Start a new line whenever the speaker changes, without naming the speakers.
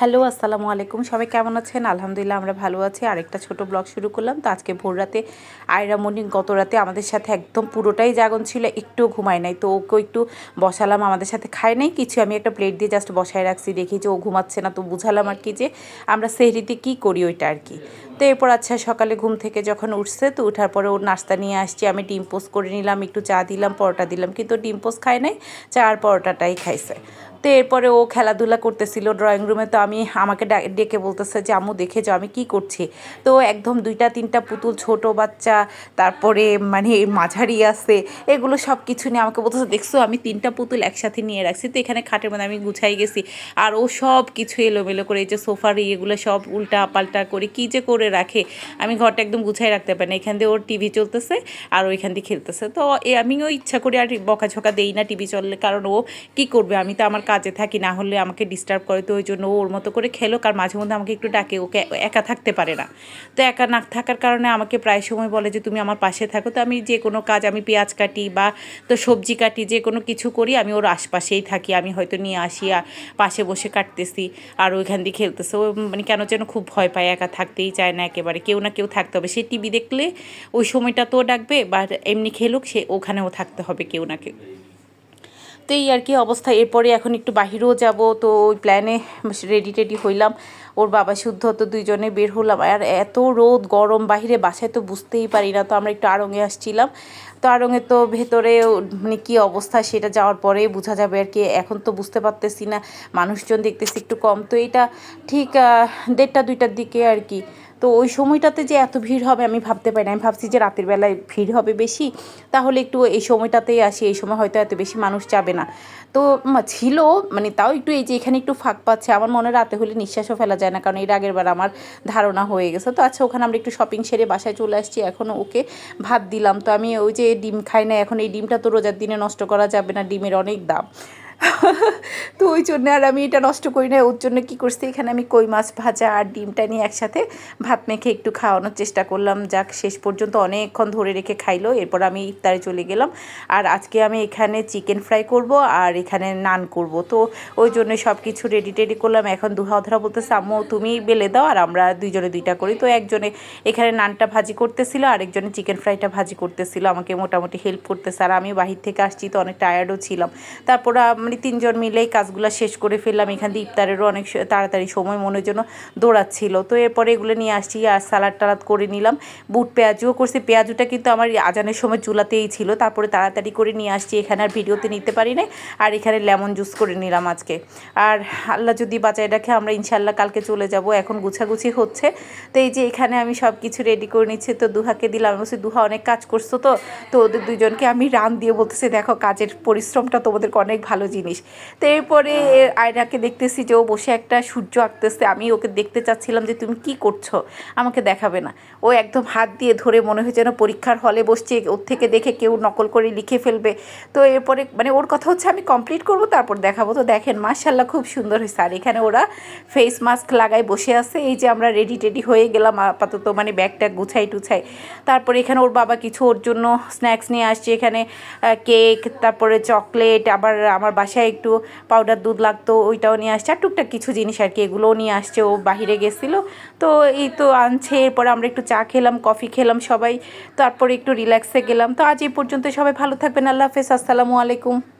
Hello, আসসালামু আলাইকুম। সবাই কেমন আছেন? আলহামদুলিল্লাহ আমরা ভালো আছি। আরেকটা ছোট ব্লগ শুরু করলাম। তো আজকে ভোর রাতে আয়রা মর্নিং গত রাতে আমাদের সাথে একদম পুরোটাই জাগন ছিল একটু ঘুমায় নাই। তো ওকে একটু বসালাম, আমাদের সাথে খায় নাই। কিছু আমি একটা প্লেট দিয়ে জাস্ট বসায় রাখছি, দেখি যে ও ঘুমাচ্ছে না। তো বুঝালাম আর কি যে আমরা সেহরিতে কি করি ওইটা আর কি। তো এরপর আচ্ছা সকালে ঘুম থেকে যখন উঠছে তো উঠার পরে ওর নাস্তা নিয়ে আসছি। আমি ডিম পোস্ট করে নিলাম, একটু চা দিলাম, পরোটা দিলাম, কিন্তু ডিম পোস্ট খায় নাই চা আর পরোটাটাই খাইছে। তো এরপরে ও খেলাধুলা করতেছিল ড্রয়িং রুমে তো আমি আমাকে ডেকে বলতেছে যে আমু দেখে যাও, আমি কি করছি? তো একদম দুইটা, তিনটা পুতুল, ছোট বাচ্চা, তারপরে মানে মাঝারি আছে, এগুলো সব কিছু নিয়ে আমাকে বলতেছে, দেখছ, আমি তিনটা পুতুল একসাথে নিয়ে রাখছি, তো এখানে খাটের মধ্যে আমি গুছাই গেছি। আর ও সব কিছু এলোমেলো করে, এই যে সোফার এগুলো সব উল্টা পাল্টা করে, কি যে করে রাখে। আমি ঘরটা একদম গুছাই রাখতে পারি না। এখান দিয়ে ওর টিভি চলতেছে আর ওইখান দিয়ে খেলতেছে। তো আমিও ইচ্ছা করে আর বকাঝকা দেই না টিভি চললে। কারণ ও কি করবে? আমি তো আমার কাজে থাকি, না হলে আমাকে ডিস্টার্ব করে। তো ওই জন্য ওর মতো করে খেলো। আর মাঝে মধ্যে আমাকে একটু ডাকে। ওকে একা থাকতে পারে না। তো একা না থাকার কারণে আমাকে প্রায় সময় বলে যে, তুমি আমার পাশে থাকো। তো আমি যে কোনো কাজ, আমি পেঁয়াজ কাটি বা তো সবজি কাটি, যে কোনো কিছু করি, আমি ওর আশপাশেই থাকি। আমি হয়তো নিয়ে আসি আর পাশে বসে কাটতেছি আর ওইখান দিয়ে খেলতেছে। ও মানে কেন যেন খুব ভয় পায়, একা থাকতেই চায় না। একেবারে, কেউ না কেউ থাকতে হবে। সে টিভি দেখলে ওই সময়টা তো ডাকবে, বা এমনি খেলুক, সে ওখানেও থাকতে হবে কেউ না কেউ। তো এই আর কি অবস্থা। এরপরে এখন একটু বাহিরেও যাব, তো ওই প্ল্যানে রেডি টেডি হইলাম। ওর বাবা শুদ্ধ, তো দুইজনে বের হলাম। আর এত রোদ, গরম, বাহিরে বাসায় তো বুঝতেই পারি না, তো আমরা একটু আড়ঙে আসছিলাম। তো আড়ঙে তো ভেতরে মানে কী অবস্থা, সেটা যাওয়ার পরে বোঝা যাবে আর কি। এখন তো বুঝতে পারতেছি না, মানুষজন দেখতেছি একটু কম। তো এটা ঠিক দেড়টা, দুইটার দিকে আর কি। তো ওই সময়টাতে যে এত ভিড় হবে, আমি ভাবতে পারি না। আমি ভাবছি যে রাতের বেলায় ভিড় হবে বেশি, তাহলে একটু এই সময়টাতেই আসি। এই সময় হয়তো এত বেশি মানুষ যাবে না। তো ছিল মানে তাও একটু এই যে এখানে একটু ফাঁক পাচ্ছে। আমার মনে রাতে হলে নিঃশ্বাসও ফেলা যায় না, কারণ এর আগের বার আমার ধারণা হয়ে গেছে। তো আচ্ছা ওখানে আমরা একটু শপিং সেরে বাসায় চলে আসছি। এখন ওকে ভাত দিলাম। তো আমি ওই যে ডিম খাই না, এখন এই ডিমটা তো রোজার দিনে নষ্ট করা যাবে না, ডিমের অনেক দাম। তো ওই জন্য আর আমি এটা নষ্ট করি না। ওর জন্য কী করছি? এখানে আমি কই মাছ ভাজা আর ডিমটা নিয়ে একসাথে ভাত মেখে একটু খাওয়ানোর চেষ্টা করলাম। যাক, শেষ পর্যন্ত অনেকক্ষণ ধরে রেখে খাইলো। এরপর আমি ইফতারে চলে গেলাম। আর আজকে আমি এখানে চিকেন ফ্রাই করব আর এখানে নান করব। তো ওই জন্য সব কিছু রেডি টেডি করলাম। এখন দুহা ধরা বলতেছে, আম্মু, তুমি বেলে দাও আর আমরা দুইজনে দুইটা করি। তো একজনে এখানে নানটা ভাজি করতেছিল, আরেকজনে চিকেন ফ্রাইটা ভাজি করতেছিল। আমাকে মোটামুটি হেল্প করতেছে। আর আমি বাহির থেকে আসছি, তো অনেক টায়ার্ডও ছিলাম। তারপর মানে তিনজন মিলেই কাজগুলো শেষ করে ফেললাম। এখান দিয়ে ইফতারেরও অনেক তাড়াতাড়ি সময় মনের জন্য দৌড়াচ্ছিল। তো এরপরে এগুলো নিয়ে আসছি, আর সালাদ টালাদ করে নিলাম। বুট পেঁয়াজুও করছি। পেঁয়াজুটা কিন্তু আমার আজানের সময় চুলাতেই ছিল। তারপরে তাড়াতাড়ি করে নিয়ে আসছি। এখানে আর ভিডিওতে নিতে পারি না আর এখানে লেমন জুস করে নিলাম আজকে। আর আল্লাহ যদি বাঁচায় রাখে, আমরা ইনশাল্লাহ কালকে চলে যাব। এখন গুছাগুছি হচ্ছে। তো এই যে এখানে আমি সব কিছু রেডি করে নিচ্ছি। তো দুহাকে দিলাম। বলছি, দুহা অনেক কাজ করছ তো? তো ওদের দুজনকে আমি রান দিয়ে বলতেছি, দেখো, কাজের পরিশ্রমটা তোমাদেরকে অনেক ভালো জিনিস তো এরপরে আয়নাকে দেখতেছি যে ও বসে একটা সূর্য আঁকতেছে। আমি ওকে দেখতে চাচ্ছিলাম যে, তুমি কি করছ? আমাকে দেখাবে না। ও একদম হাত দিয়ে ধরে মনে হয় যেন পরীক্ষার হলে বসছে, ওর থেকে দেখে কেউ নকল করে লিখে ফেলবে। তো এরপরে মানে ওর কথা হচ্ছে, আমি কমপ্লিট করব, তারপর দেখাবো। তো দেখেন মার্শাল্লাহ খুব সুন্দর হয়েছে। আর এখানে ওরা ফেস মাস্ক লাগায় বসে আছে। এই যে আমরা রেডি টেডি হয়ে গেলাম, আপাতত মানে ব্যাগটা গুছাই টুছাই। তারপরে এখানে ওর বাবা কিছু ওর জন্য স্ন্যাক্স নিয়ে আসছে। এখানে কেক তারপরে চকলেট আবার আমার বাসায় একটু পাউডার দুধ লাগতো, ওইটাও নিয়ে আসছে। আর টুকটাক কিছু জিনিস আর কি, এগুলোও নিয়ে আসছে, ও বাহিরে গেছিল। তো এই তো আনছে, এরপরে আমরা একটু চা খেলাম, কফি খেলাম সবাই। তারপরে একটু রিল্যাক্সে গেলাম। তো আজ এই পর্যন্ত সবাই ভালো থাকবেন, আল্লাহ হাফেজ, আসসালামু আলাইকুম।